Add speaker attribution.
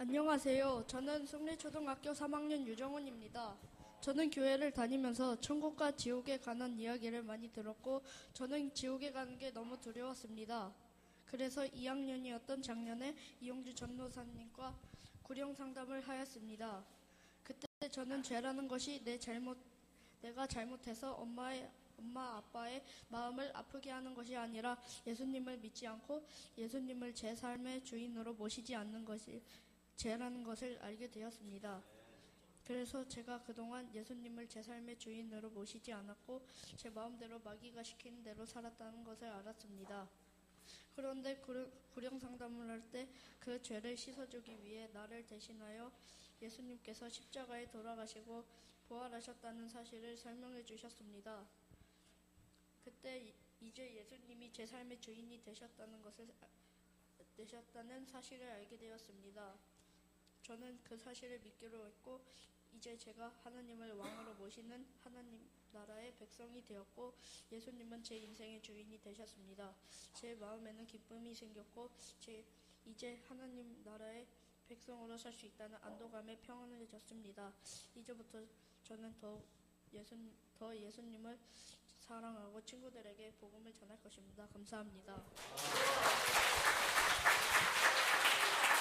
Speaker 1: 안녕하세요. 저는 승리초등학교 3학년 유정훈입니다. 저는 교회를 다니면서 천국과 지옥에 관한 이야기를 많이 들었고 저는 지옥에 가는 게 너무 두려웠습니다. 그래서 2학년이었던 작년에 이용주 전도사님과 구령 상담을 하였습니다. 그때 저는 죄라는 것이 내 잘못 내가 잘못해서 엄마의 엄마 아빠의 마음을 아프게 하는 것이 아니라 예수님을 믿지 않고 예수님을 제 삶의 주인으로 모시지 않는 것이 죄라는 것을 알게 되었습니다. 그래서 제가 그동안 예수님을 제 삶의 주인으로 모시지 않았고 제 마음대로 마귀가 시키는 대로 살았다는 것을 알았습니다. 그런데 구령, 상담을 할 때 그 죄를 씻어주기 위해 나를 대신하여 예수님께서 십자가에 돌아가시고 부활하셨다는 사실을 설명해 주셨습니다. 그때 이- 이제 예수님이 제 삶의 주인이 되셨다는 것을 아- 되셨다는 사실을 알게 되었습니다. 저는 그 사실을 믿기로 했고 이제 제가 하나님을 왕으로 모시는 하나님 나라의 백성이 되었고 예수님은 제 인생의 주인이 되셨습니다. 제 마음에는 기쁨이 생겼고 제 이제 하나님 나라의 백성으로 살 수 있다는 안도감에 평안해졌습니다. 이제부터 저는 더 예수 더 예수님을 사랑하고 친구들에게 복음을 전할 것입니다. 감사합니다.